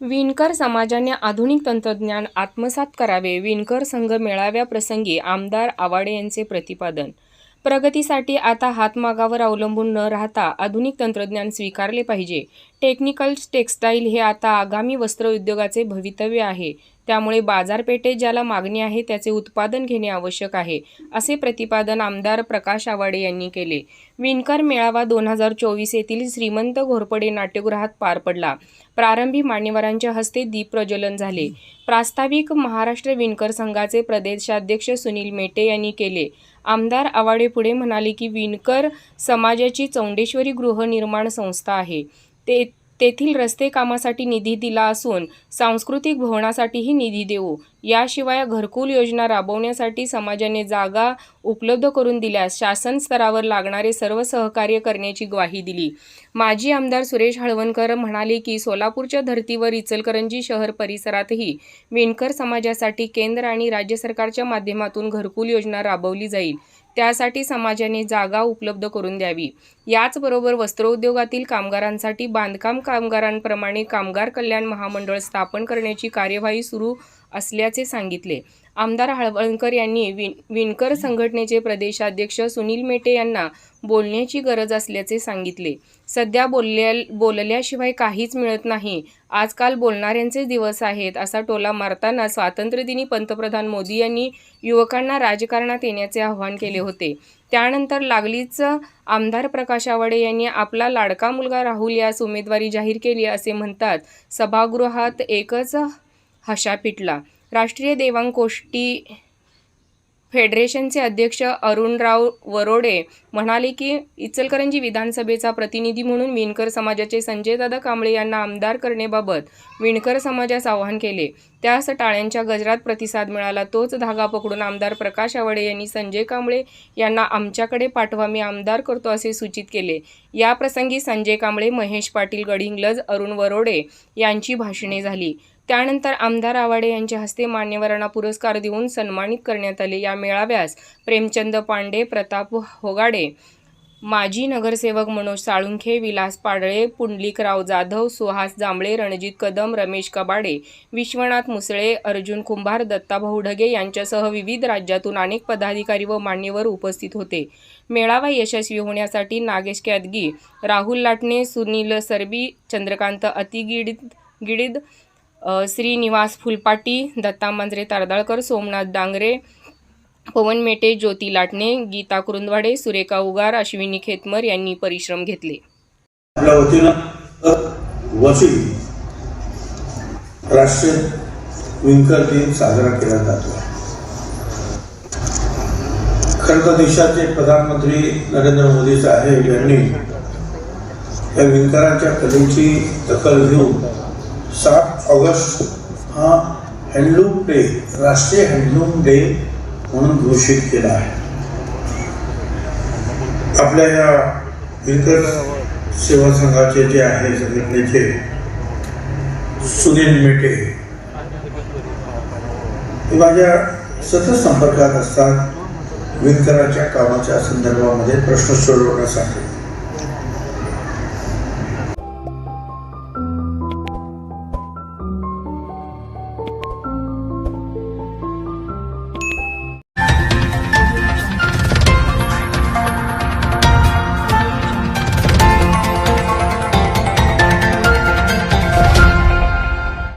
विणकर समाजाने आधुनिक तंत्रज्ञान आत्मसात करावे. विणकर संघ मेळाव्याप्रसंगी आमदार आवाडे यांचे प्रतिपादन प्रगतीसाठी आता हातमागावर अवलंबून न राहता आधुनिक तंत्रज्ञान स्वीकारले पाहिजे. टेक्निकल टेक्स्टाईल हे आता आगामी वस्त्र उद्योगाचे भवितव्य आहे. त्यामुळे बाजारपेठेत ज्याला मागणी आहे त्याचे उत्पादन घेणे आवश्यक आहे असे प्रतिपादन आमदार प्रकाश आवाडे यांनी केले. विणकर मेळावा दोन हजार चोवीस येथील श्रीमंत घोरपडे नाट्यगृहात पार पडला. प्रारंभी मान्यवरांच्या हस्ते दीप प्रज्वलन झाले. प्रास्ताविक महाराष्ट्र विणकर संघाचे प्रदेशाध्यक्ष सुनील मेटे यांनी केले. आमदार आवाडे पुढे म्हणाले की विणकर समाजाची चौंडेश्वरी गृहनिर्माण संस्था आहे. ते तेथील रस्ते कामासाठी निधी दिला असून सांस्कृतिक भवनासाठीही निधी देऊ. याशिवाय घरकुल योजना राबवण्यासाठी समाजाने जागा उपलब्ध करून दिल्यास शासन स्तरावर लागणारे सर्व सहकार्य करण्याची ग्वाही दिली. माजी आमदार सुरेश हळवणकर म्हणाले की सोलापूरच्या धर्तीवर इचलकरंजी शहर परिसरातही विणकर समाजासाठी केंद्र आणि राज्य सरकारच्या माध्यमातून घरकुल योजना राबवली जाईल. त्यासाठी समाजाने जागा उपलब्ध करून द्यावी. याचबरोबर वस्त्रोद्योगातील कामगारांसाठी बांधकाम कामगारांप्रमाणे कामगार कल्याण महामंडळ स्थापन करण्याची कार्यवाही सुरू असल्याचे सांगितले. आमदार हळवणकर यांनी विण विणकर संघटनेचे प्रदेशाध्यक्ष सुनील मेटे यांना बोलण्याची गरज असल्याचे सांगितले. सध्या बोलल्या बोलल्याशिवाय काहीच मिळत नाही. आजकाल बोलणाऱ्यांचे दिवस आहेत असा टोला मारताना स्वातंत्र्यदिनी पंतप्रधान मोदी यांनी युवकांना राजकारणात येण्याचे आवाहन केले होते. त्यानंतर लागलीच आमदार प्रकाश आवाडे यांनी आपला लाडका मुलगा राहुल यास उमेदवारी जाहीर केली असे म्हणतात. सभागृहात एकच हशा पिटला. राष्ट्रीय देवांकोष्टी फेडरेशनचे अध्यक्ष अरुणराव वरोडे म्हणाले की इचलकरंजी विधानसभेचा प्रतिनिधी म्हणून विणकर समाजाचे संजयदादा कांबळे यांना आमदार करण्याबाबत विणकर समाजास आवाहन केले. त्यास टाळ्यांच्या गजरात प्रतिसाद मिळाला. तोच धागा पकडून आमदार प्रकाश आवाडे यांनी संजय कांबळे यांना आमच्याकडे पाठवा मी आमदार करतो असे सूचित केले. या प्रसंगी संजय कांबळे महेश पाटील गडिंगलज अरुण वरोडे यांची भाषणे झाली. त्यानंतर आमदार आवाडे यांच्या हस्ते मान्यवरांना पुरस्कार देऊन सन्मानित करण्यात आले. या मेळाव्यास प्रेमचंद पांडे प्रताप होगाडे माजी नगरसेवक मनोज साळुंखे विलास पाडळे पुंडलिकराव जाधव सुहास जांभळे रणजित कदम रमेश कबाडे विश्वनाथ मुसळे अर्जुन कुंभार दत्ताभाऊ ढगे यांच्यासह विविध राज्यातून अनेक पदाधिकारी व मान्यवर उपस्थित होते. मेळावा यशस्वी होण्यासाठी नागेश कॅदगी राहुल लाटणे सुनील सरबी चंद्रकांत अतिगिडित गिडीद श्रीनिवास फुलपाटी दत्ता मांजरे तारदाळकर सोमनाथ डांगरे पवन मेटे ज्योती लाटणे गीता कुरुंदवाडे सुरेखा उगार अश्विनी खेतमर यांनी परिश्रम घेतले. आपल्या वतीनं अ, राष्ट्रीय विणकर दिन साजरा केला जातो. खरं तर देशाचे प्रधानमंत्री नरेंद्र मोदी साहेब यांनी या विणकरांच्या कलेची दखल घेऊन सात ऑगस्ट हा हँडलूम डे राष्ट्रीय हँडलूम डे म्हणून घोषित केला आहे. आपल्या या विणकर सेवा संघाचे जे आहे संघटनेचे सुनील मेटे हे माझ्या सतत संपर्कात असतात. विणकराच्या कामाच्या संदर्भामध्ये प्रश्न सोडवण्यासाठी.